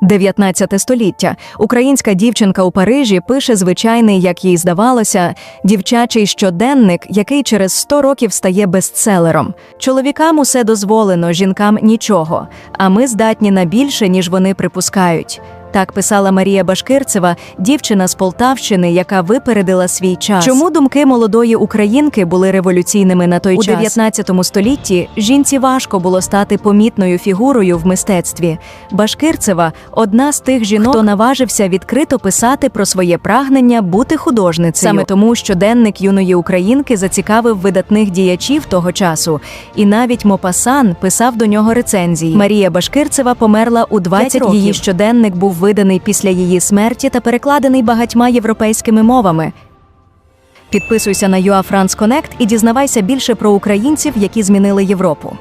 19 століття. Українська дівчинка у Парижі пише звичайний, як їй здавалося, дівчачий щоденник, який через 100 років стає бестселером. Чоловікам усе дозволено, жінкам нічого. А ми здатні на більше, ніж вони припускають. Так писала Марія Башкирцева, дівчина з Полтавщини, яка випередила свій час. Чому думки молодої українки були революційними на той У час? У 19 столітті жінці важко було стати помітною фігурою в мистецтві. Башкирцева одна з тих жінок, хто наважився відкрито писати про своє прагнення бути художницею. Саме тому щоденник юної українки зацікавив видатних діячів того часу, і навіть Мопасан писав до нього рецензії. Марія Башкирцева померла у 20 років. Її щоденник був виданий після її смерті та перекладений багатьма європейськими мовами. Підписуйся на UA France Connect і дізнавайся більше про українців, які змінили Європу.